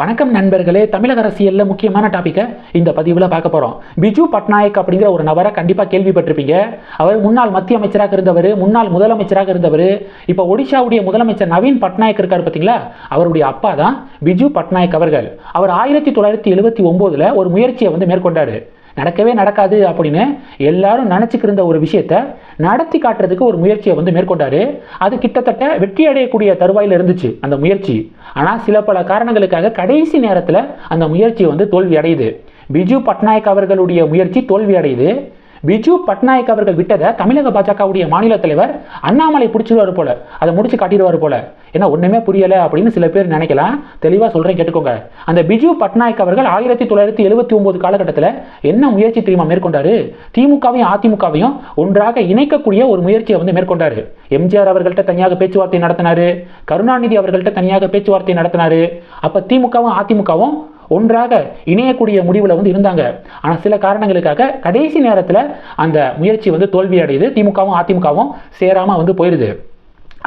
வணக்கம் நண்பர்களே தமிழக அரசியலில் முக்கியமான டாப்பிக்கை இந்த பதிவில் பார்க்க போகிறோம் பிஜு பட்நாயக் அப்படிங்கிற ஒரு நபரை கண்டிப்பாக கேள்விப்பட்டிருப்பீங்க. அவர் முன்னாள் மத்திய அமைச்சராக இருந்தவர் முன்னாள் முதலமைச்சராக இருந்தவர் இப்போ ஒடிஷாவுடைய முதலமைச்சர் நவீன் பட்நாயக் இருக்கார் பார்த்தீங்களா அவருடைய அப்பா தான் பிஜு பட்நாயக் அவர்கள். அவர் ஆயிரத்தி தொள்ளாயிரத்தி எழுபத்தி ஒம்போதில் ஒரு முயற்சியை வந்து மேற்கொண்டார். நடக்கவே நடக்காது அப்படின்னு எல்லாரும் நினச்சிக்கிருந்த ஒரு விஷயத்த நடத்தி காட்டுறதுக்கு ஒரு முயற்சியை வந்து மேற்கொண்டாரு. அது கிட்டத்தட்ட வெற்றி அடையக்கூடிய தருவாயில் இருந்துச்சு அந்த முயற்சி. ஆனால் சில பல காரணங்களுக்காக கடைசி நேரத்தில் அந்த முயற்சி வந்து தோல்வி அடையுது. பிஜு பட்நாயக் அவர்களுடைய முயற்சி தோல்வி அடையுது. பிஜு பட்நாயக் அவர்கள் விட்டதை தமிழக பாஜகவுடைய மாநில தலைவர் அண்ணாமலை பிடிச்சிருவாரு போல. அதை முடிச்சு காட்டிடுவார் போல. ஏன்னா ஒன்றுமே புரியலை அப்படின்னு சில பேர் நினைக்கலாம். தெளிவாக சொல்கிறேன் கேட்டுக்கோங்க. அந்த பிஜு பட்நாயக் அவர்கள் ஆயிரத்தி தொள்ளாயிரத்தி எழுபத்தி ஒம்பது காலகட்டத்தில் என்ன முயற்சி தெரியுமா மேற்கொண்டாரு? திமுகவையும் அதிமுகவையும் ஒன்றாக இணைக்கக்கூடிய ஒரு முயற்சியை வந்து மேற்கொண்டாரு. எம்ஜிஆர் அவர்கள்ட்ட தனியாக பேச்சுவார்த்தை நடத்தினார். கருணாநிதி அவர்கள்ட்ட தனியாக பேச்சுவார்த்தை நடத்தினார். அப்போ திமுகவும் அதிமுகவும் ஒன்றாக இணையக்கூடிய முடிவில் வந்து இருந்தாங்க. ஆனால் சில காரணங்களுக்காக கடைசி நேரத்தில் அந்த முயற்சி வந்து தோல்வி அடையுது திமுகவும் அதிமுகவும் சேராமல் வந்து போயிடுது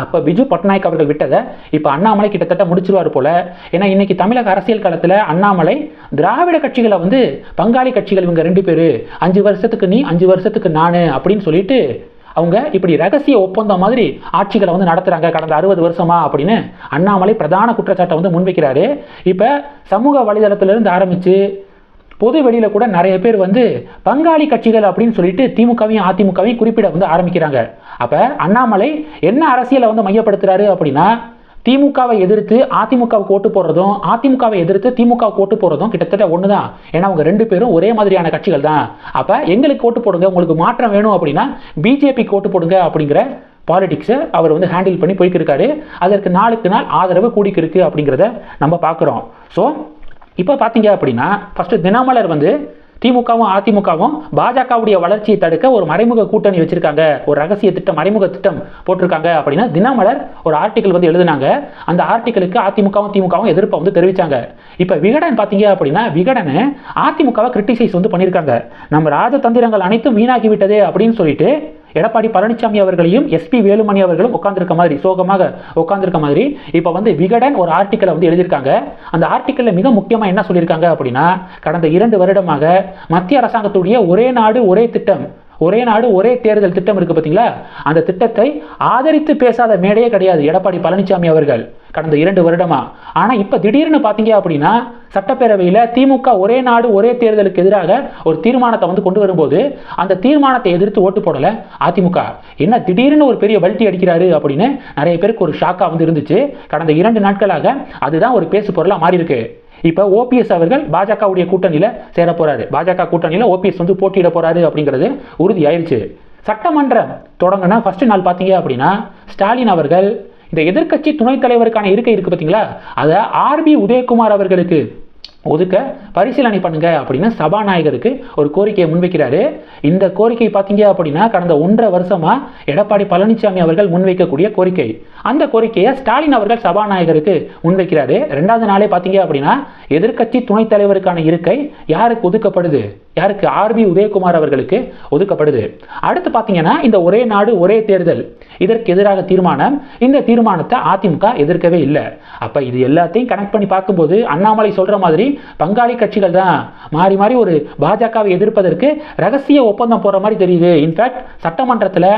அப்போ பிஜு பட்நாயக் அவர்கள் விட்டதை இப்போ அண்ணாமலை கிட்டத்தட்ட முடிச்சிருவார் போல. ஏன்னா இன்னைக்கு தமிழக அரசியல் காலத்தில் அண்ணாமலை திராவிட கட்சிகளை வந்து பங்காளி கட்சிகள் இவங்க ரெண்டு பேர். அஞ்சு வருஷத்துக்கு நீ அஞ்சு வருஷத்துக்கு நான் அப்படின்னு சொல்லிட்டு அவங்க இப்படி ரகசிய ஒப்பந்தம் மாதிரி ஆட்சிகளை வந்து நடத்துகிறாங்க கடந்த அறுபது வருஷமா அப்படின்னு அண்ணாமலை பிரதான குற்றச்சாட்டை வந்து முன்வைக்கிறாரு. இப்போ சமூக வலைதளத்திலிருந்து ஆரம்பித்து பொது வெளியில் கூட நிறைய பேர் வந்து பங்காளி கட்சிகள் அப்படின்னு சொல்லிட்டு திமுகவையும் அதிமுகவையும் குறிப்பிட வந்து ஆரம்பிக்கிறாங்க. அப்போ அண்ணாமலை என்ன அரசியலை வந்து மையப்படுத்துகிறாரு அப்படின்னா திமுகவை எதிர்த்து அதிமுகவுக்கு ஓட்டு போடுறதும் அதிமுகவை எதிர்த்து திமுகவுக்கு ஓட்டு போடுறதும் கிட்டத்தட்ட ஒன்று தான் ஏன்னா அவங்க ரெண்டு பேரும் ஒரே மாதிரியான கட்சிகள் தான் அப்போ எங்களுக்கு ஓட்டு போடுங்க உங்களுக்கு மாற்றம் வேணும் அப்படின்னா பிஜேபிக்கு ஓட்டு போடுங்க அப்படிங்கிற பாலிடிக்ஸை அவர் வந்து ஹேண்டில் பண்ணி போய்க்கிருக்காரு. அதற்கு நாளுக்கு நாள் ஆதரவு கூடிக்கிருக்கு அப்படிங்கிறத நம்ம பார்க்குறோம். ஸோ இப்போ பார்த்தீங்க அப்படின்னா ஃபஸ்ட்டு தினமலர் வந்து திமுகவும் அதிமுகவும் பாஜகவுடைய வளர்ச்சியை தடுக்க ஒரு மறைமுக கூட்டணி வச்சிருக்காங்க. ஒரு ரகசிய திட்டம் மறைமுக திட்டம் போட்டிருக்காங்க அப்படின்னா தினமலர் ஒரு ஆர்டிக்கல் வந்து எழுதினாங்க. அந்த ஆர்டிக்கலுக்கு அதிமுகவும் திமுகவும் எதிர்ப்பை வந்து தெரிவிச்சாங்க. இப்போ விகடன் பார்த்தீங்க அப்படின்னா விகடன் அதிமுகவை கிரிட்டிசைஸ் வந்து பண்ணியிருக்காங்க நம்ம ராஜதந்திரங்கள் அனைத்தும் வீணாகி விட்டது அப்படின்னு சொல்லிட்டு எடப்பாடி பழனிசாமி அவர்களையும் எஸ்பி வேலுமணி அவர்களும் உட்காந்துருக்க மாதிரி சோகமாக உட்காந்துருக்க மாதிரி இப்போ வந்து விகடன் ஒரு ஆர்டிக்கலை வந்து எழுதியிருக்காங்க. அந்த ஆர்டிக்கலில் மிக முக்கியமாக என்ன சொல்லியிருக்காங்க அப்படின்னா கடந்த இரண்டு வருடமாக மத்திய அரசாங்கத்துடைய ஒரே நாடு ஒரே திட்டம் ஒரே நாடு ஒரே தேர்தல் திட்டம் இருக்கு பார்த்தீங்களா அந்த திட்டத்தை ஆதரித்து பேசாத மேடையே கிடையாது எடப்பாடி பழனிசாமி அவர்கள். கடந்த இரண்டு வருடமா. ஆனால் இப்போ திடீர்னு பார்த்தீங்க அப்படின்னா சட்டப்பேரவையில் திமுக ஒரே நாடு ஒரே தேர்தலுக்கு எதிராக ஒரு தீர்மானத்தை வந்து கொண்டு வரும்போது அந்த தீர்மானத்தை எதிர்த்து ஓட்டு போடலை அதிமுக. என்ன திடீர்னு ஒரு பெரிய வல்ட்டி அடிக்கிறாரு அப்படின்னு நிறைய பேருக்கு ஒரு ஷாக்காக வந்து இருந்துச்சு. கடந்த இரண்டு நாட்களாக அதுதான் ஒரு பேசு பொருளாக மாறி இருக்கு இப்போ ஓபிஎஸ் அவர்கள் பாஜகவுடைய கூட்டணியில் சேர போறாரு. பாஜக கூட்டணியில் ஓபிஎஸ் வந்து போட்டியிட போறாரு அப்படிங்கிறது உறுதி ஆயிடுச்சு சட்டமன்றம் தொடங்கினா ஃபர்ஸ்ட் நாள் பார்த்தீங்க அப்படின்னா ஸ்டாலின் அவர்கள் இந்த எதிர்கட்சி துணைத் தலைவருக்கான இருக்கை இருக்கு பார்த்தீங்களா அதை ஆர்பி உதயகுமார் அவர்களுக்கு ஒதுக்க பரிசீலனை பண்ணுங்க அப்படின்னு சபாநாயகருக்கு ஒரு கோரிக்கையை முன்வைக்கிறாரு. இந்த கோரிக்கை பார்த்தீங்க அப்படின்னா கடந்த ஒன்றரை வருஷமா எடப்பாடி பழனிசாமி அவர்கள் முன்வைக்கக்கூடிய கோரிக்கை. அந்த கோரிக்கையை ஸ்டாலின் அவர்கள் சபாநாயகருக்கு முன்வைக்கிறாரு. ரெண்டாவது நாளே பார்த்தீங்க அப்படின்னா எதிர்க்கட்சி துணைத் தலைவருக்கான இருக்கை யாருக்கு ஒதுக்கப்படுது? யாருக்கு? ஆர்பி உதயகுமார் அவர்களுக்கு ஒதுக்கப்படுது. அடுத்து பார்த்தீங்கன்னா இந்த ஒரே நாடு ஒரே தேர்தல். இதற்கு எதிராக தீர்மானம். இந்த தீர்மானத்தை அதிமுக எதிர்க்கவே இல்லை. அப்போ இது எல்லாத்தையும் கனெக்ட் பண்ணி பார்க்கும்போது அண்ணாமலை சொல்கிற மாதிரி பங்காளி கட்சிகள் தான் மாறி மாறி ஒரு பாஜகவை எதிர்ப்பதற்கு ரகசிய ஒப்பந்தம் போகிற மாதிரி தெரியுது. இன்ஃபேக்ட் சட்டமன்றத்தில்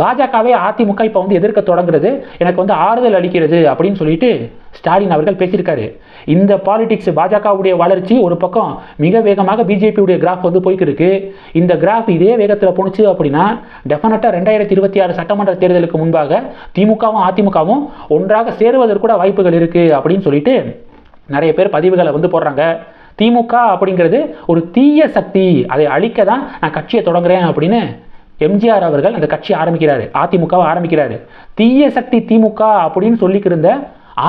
பாஜகவே அதிமுக இப்போ வந்து எதிர்க்க தொடங்குறது எனக்கு வந்து ஆறுதல் அளிக்கிறது அப்படின்னு சொல்லிட்டு ஸ்டாலின் அவர்கள் பேசியிருக்காரு. இந்த பாலிடிக்ஸ் பாஜகவுடைய வளர்ச்சி ஒரு பக்கம் மிக வேகமாக பிஜேபியுடைய கிராஃப் வந்து போய்க்கு இந்த கிராஃப் இதே வேகத்தில் போணுச்சு அப்படின்னா டெஃபினட்டாக ரெண்டாயிரத்தி இருபத்தி ஆறு சட்டமன்ற தேர்தலுக்கு முன்பாக திமுகவும் அதிமுகவும் ஒன்றாக சேருவதற்கு கூட வாய்ப்புகள் இருக்குது அப்படின்னு சொல்லிட்டு நிறைய பேர் பதிவுகளை வந்து போடுறாங்க. திமுக அப்படிங்கிறது ஒரு தீய சக்தி. அதை அழிக்க தான் நான் கட்சியை தொடங்குறேன் அப்படின்னு எம்ஜிஆர் அவர்கள் அந்த கட்சி ஆரம்பிக்கிறாரு. அதிமுகவை ஆரம்பிக்கிறாரு. தீய சக்தி திமுக அப்படின்னு சொல்லிக்கிருந்த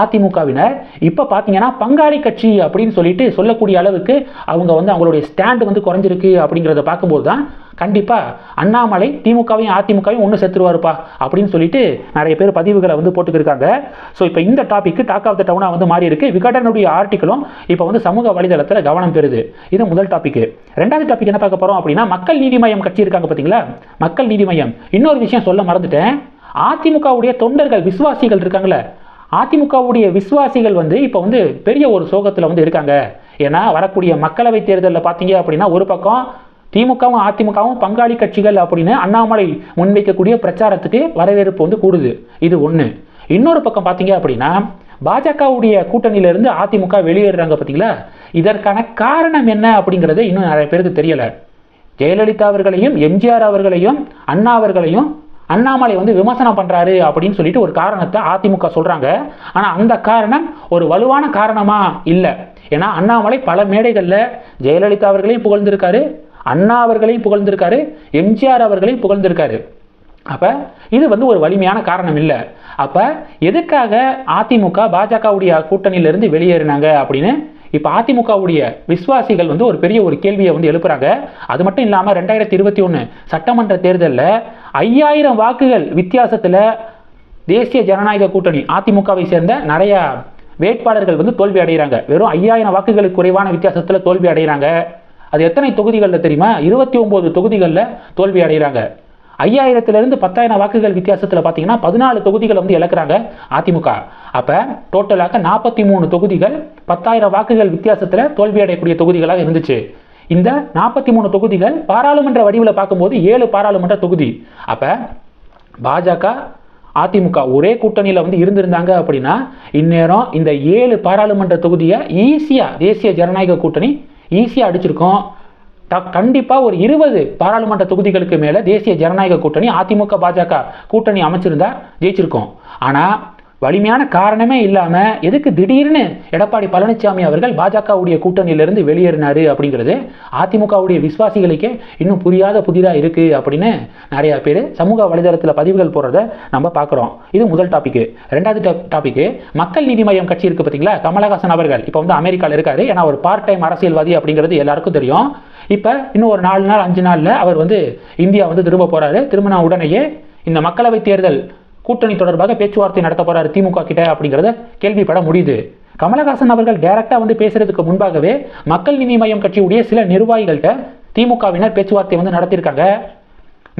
அதிமுகவினர். இப்போ பார்த்தீங்கன்னா பங்காளி கட்சி அப்படின்னு சொல்லிட்டு சொல்லக்கூடிய அளவுக்கு அவங்க வந்து அவங்களுடைய ஸ்டாண்டு வந்து குறைஞ்சிருக்கு அப்படிங்கிறத பார்க்கும்போது தான் கண்டிப்பாக அண்ணாமலை திமுகவையும் அதிமுகவையும் ஒன்று செத்துருவாருப்பா அப்படின்னு சொல்லிட்டு நிறைய பேர் பதிவுகளை வந்து போட்டுக்கிருக்காங்க. ஸோ இப்போ இந்த டாபிக் டாக் ஆஃப் த டவுனாக வந்து மாறி இருக்கு விகடனுடைய ஆர்டிக்கலும் இப்போ வந்து சமூக வலைதளத்தில் கவனம் பெறுது. இது முதல் டாபிக் ரெண்டாவது டாபிக் என்ன பார்க்க போகிறோம் அப்படின்னா மக்கள் நீதி மையம் கட்சி இருக்காங்க பார்த்தீங்களா மக்கள் நீதி மையம் இன்னொரு விஷயம் சொல்ல மறந்துட்டேன். அதிமுகவுடைய தொண்டர்கள் விசுவாசிகள் இருக்காங்களே அதிமுகவுடைய விசுவாசிகள் வந்து இப்போ வந்து பெரிய ஒரு சோகத்தில் வந்து இருக்காங்க. ஏன்னா வரக்கூடிய மக்களவை தேர்தலில் பார்த்தீங்க அப்படின்னா ஒரு பக்கம் திமுகவும் அதிமுகவும் பங்காளி கட்சிகள் அப்படின்னு அண்ணாமலை முன்வைக்கக்கூடிய பிரச்சாரத்துக்கு வரவேற்பு வந்து கூடுது. இது ஒன்று இன்னொரு பக்கம் பார்த்தீங்க அப்படின்னா பாஜகவுடைய கூட்டணியிலிருந்து அதிமுக வெளியேறுறாங்க பார்த்தீங்களா இதற்கான காரணம் என்ன அப்படிங்கிறது இன்னும் நிறைய பேருக்கு தெரியலை. ஜெயலலிதா அவர்களையும் எம்ஜிஆர் அவர்களையும் அண்ணா அவர்களையும் அண்ணாமலை வந்து விமர்சனம் பண்ணுறாரு அப்படின்னு சொல்லிட்டு ஒரு காரணத்தை அதிமுக சொல்கிறாங்க ஆனால் அந்த காரணம் ஒரு வலுவான காரணமாக இல்லை. ஏன்னா அண்ணாமலை பல மேடைகளில் ஜெயலலிதா அவர்களையும் புகழ்ந்திருக்காரு அண்ணா அவர்களையும் புகழ்ந்திருக்காரு எம்ஜிஆர் அவர்களையும் புகழ்ந்திருக்காரு. அப்போ இது வந்து ஒரு வலிமையான காரணம் இல்லை. அப்போ எதுக்காக அதிமுக பாஜகவுடைய கூட்டணியிலிருந்து வெளியேறினாங்க அப்படின்னு இப்போ அதிமுகவுடைய விசுவாசிகள் வந்து ஒரு பெரிய ஒரு கேள்வியை வந்து எழுப்புறாங்க. அது மட்டும் இல்லாமல் ரெண்டாயிரத்தி இருபத்தி ஒன்று சட்டமன்ற தேர்தலில் ஐயாயிரம் வாக்குகள் வித்தியாசத்தில் தேசிய ஜனநாயக கூட்டணி அதிமுகவை சேர்ந்த நிறைய வேட்பாளர்கள் வந்து தோல்வி அடைகிறாங்க வெறும் ஐயாயிரம் வாக்குகளுக்கு குறைவான வித்தியாசத்தில் தோல்வி அடைகிறாங்க அது எத்தனை தொகுதிகளில் தெரியுமா? இருபத்தி ஒம்பது தொகுதிகளில் தோல்வி அடைகிறாங்க ஐயாயிரத்திலிருந்து பத்தாயிரம் வாக்குகள் வித்தியாசத்தில் பார்த்தீங்கன்னா பதினாலு தொகுதிகள் வந்து இழக்கிறாங்க அதிமுக. அப்போ டோட்டலாக நாற்பத்தி மூணு தொகுதிகள் பத்தாயிரம் வாக்குகள் வித்தியாசத்தில் தோல்வியடையக்கூடிய தொகுதிகளாக இருந்துச்சு. இந்த நாற்பத்தி மூணு தொகுதிகள் பாராளுமன்ற வடிவில் பார்க்கும்போது ஏழு பாராளுமன்ற தொகுதி. அப்போ பாஜக அதிமுக ஒரே கூட்டணியில் வந்து இருந்திருந்தாங்க அப்படின்னா இந்நேரம் இந்த ஏழு பாராளுமன்ற தொகுதியை ஈஸியாக தேசிய ஜனநாயக கூட்டணி ஈஸியாக அடிச்சிருக்கோம். கண்டிப்பாக ஒரு இருபது பாராளுமன்ற தொகுதிகளுக்கு மேலே தேசிய ஜனநாயக கூட்டணி அதிமுக பாஜக கூட்டணி அமைச்சிருந்தா ஜெயிச்சிருக்கோம். ஆனால் வலிமையான காரணமே இல்லாமல் எதுக்கு திடீர்னு எடப்பாடி பழனிசாமி அவர்கள் பாஜகவுடைய கூட்டணியிலிருந்து வெளியேறினார் அப்படிங்கிறது அதிமுகவுடைய விசுவாசிகளுக்கே இன்னும் புரியாத புதிதாக இருக்குது அப்படின்னு நிறையா பேர் சமூக வலைதளத்தில் பதிவுகள் போடுறத நம்ம பார்க்குறோம். இது முதல் டாபிக் ரெண்டாவது டாப்பிக்கு மக்கள் நீதி மையம் கட்சி இருக்குது பார்த்தீங்களா கமலஹாசன் அவர்கள். இப்போ வந்து அமெரிக்காவில் இருக்காரு. ஏன்னா ஒரு பார்ட் டைம் அரசியல்வாதி அப்படிங்கிறது எல்லாருக்கும் தெரியும். இப்போ இன்னும் ஒரு நாலு நாள் அஞ்சு நாளில் அவர் வந்து இந்தியா வந்து திரும்ப போறாரு. திரும்பின உடனேயே இந்த மக்களவை தேர்தல் கூட்டணி தொடர்பாக பேச்சுவார்த்தை நடத்த போறாரு திமுக கிட்ட அப்படிங்கிறத கேள்விப்பட முடியுது. கமலஹாசன் அவர்கள் டைரக்டா வந்து பேசுறதுக்கு முன்பாகவே மக்கள் நீதி மையம் கட்சியுடைய சில நிர்வாகிகள்கிட்ட திமுகவினர் பேச்சுவார்த்தை வந்து நடத்தியிருக்காங்க.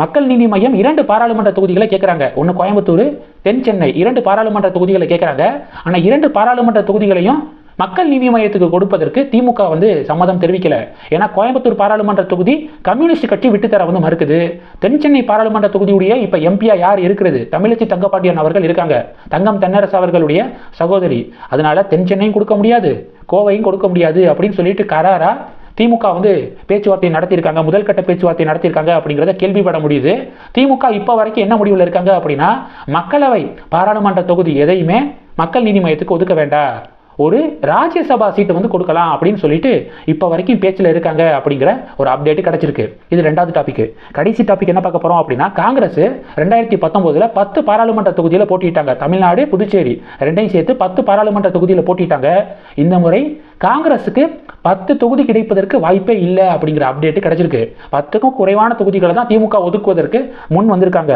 மக்கள் நீதி மையம் இரண்டு பாராளுமன்ற தொகுதிகளை கேட்குறாங்க ஒன்று கோயம்புத்தூர் தென் சென்னை. இரண்டு பாராளுமன்ற தொகுதிகளை கேட்குறாங்க ஆனால் இரண்டு பாராளுமன்ற தொகுதிகளையும் மக்கள் நீதி மையத்துக்கு கொடுப்பதற்கு திமுக வந்து சம்மதம் தெரிவிக்கல. ஏன்னா கோயம்புத்தூர் பாராளுமன்ற தொகுதி கம்யூனிஸ்ட் கட்சி விட்டுத்தர வந்து மறுக்குது. தென் சென்னை பாராளுமன்ற தொகுதியுடைய இப்போ எம்பியா யார் இருக்கிறது? தமிழச்சி தங்கப்பாண்டியன் அவர்கள் இருக்காங்க. தங்கம் தென்னரசு அவர்களுடைய சகோதரி. அதனால தென் சென்னையும் கொடுக்க முடியாது கோவையும் கொடுக்க முடியாது அப்படின்னு சொல்லிட்டு கராரா திமுக வந்து பேச்சுவார்த்தை நடத்தியிருக்காங்க. முதல் கட்ட பேச்சுவார்த்தை நடத்தியிருக்காங்க அப்படிங்கிறத கேள்விப்பட முடியுது. திமுக இப்போ வரைக்கும் என்ன முடிவில் இருக்காங்க அப்படின்னா மக்களவை பாராளுமன்ற தொகுதி எதையுமே மக்கள் நீதி மையத்துக்கு ஒதுக்க வேண்டாம். ஒரு ராஜ்யசபா சீட்டு வந்து கொடுக்கலாம் அப்படின்னு சொல்லிட்டு இப்போ வரைக்கும் பேச்சில் இருக்காங்க அப்படிங்கிற ஒரு அப்டேட் கிடச்சிருக்கு. இது ரெண்டாவது டாபிக் கடைசி டாபிக் என்ன பார்க்க போகிறோம் அப்படின்னா காங்கிரஸ் ரெண்டாயிரத்தி பத்தொம்போதில் பத்து பாராளுமன்ற தொகுதியில் போட்டிட்டாங்க தமிழ்நாடு புதுச்சேரி ரெண்டையும் சேர்த்து பத்து பாராளுமன்ற தொகுதியில் போட்டிட்டாங்க இந்த முறை காங்கிரஸுக்கு பத்து தொகுதி கிடைப்பதற்கு வாய்ப்பே இல்லை அப்படிங்கிற அப்டேட் கிடச்சிருக்கு. பத்துக்கும் குறைவான தொகுதிகளை தான் திமுக ஒதுக்குவதற்கு முன் வந்திருக்காங்க.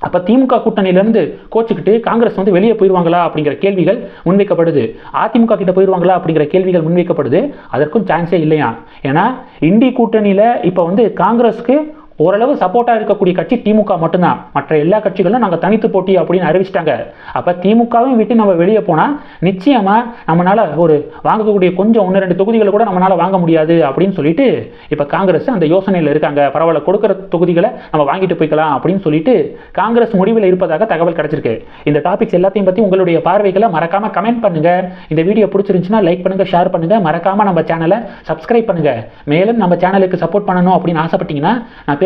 அப்போ திமுக கூட்டணியிலேருந்து கோச்சுக்கிட்டு காங்கிரஸ் வந்து வெளியே போயிடுவாங்களா அப்படிங்கிற கேள்விகள் முன்வைக்கப்படுது. அதிமுக கிட்ட போயிடுவாங்களா அப்படிங்கிற கேள்விகள் முன்வைக்கப்படுது. அதற்கும் சான்ஸே இல்லையா? ஏன்னா இந்தி கூட்டணியில் இப்போ வந்து காங்கிரஸ்க்கு ஓரளவு சப்போர்ட்டாக இருக்கக்கூடிய கட்சி திமுக மட்டும்தான். மற்ற எல்லா கட்சிகளும் நாங்கள் தனித்து போட்டி அப்படின்னு அறிவிச்சிட்டாங்க. அப்போ திமுகவும் விட்டு நம்ம வெளியே போனால் நிச்சயமாக நம்மளால் ஒரு வாங்கக்கூடிய கொஞ்சம் ஒன்று ரெண்டு தொகுதிகளை கூட நம்மளால் வாங்க முடியாது அப்படின்னு சொல்லிட்டு இப்போ காங்கிரஸ் அந்த யோசனையில் இருக்காங்க. பரவாயில்ல கொடுக்குற தொகுதிகளை நம்ம வாங்கிட்டு போய்க்கலாம் அப்படின்னு சொல்லிட்டு காங்கிரஸ் முடிவில் இருப்பதாக தகவல் கிடைச்சிருக்கு. இந்த டாபிக்ஸ் எல்லாத்தையும் பற்றி உங்களுடைய பார்வைகளை மறக்காமல் கமெண்ட் பண்ணுங்கள் இந்த வீடியோ பிடிச்சிருந்துச்சுன்னா லைக் பண்ணுங்கள் ஷேர் பண்ணுங்கள் மறக்காமல் நம்ம சேனலை சப்ஸ்கிரைப் பண்ணுங்க. மேலும் நம்ம சேனலுக்கு சப்போர்ட் பண்ணணும் அப்படின்னு ஆசைப்பட்டீங்கன்னா நான்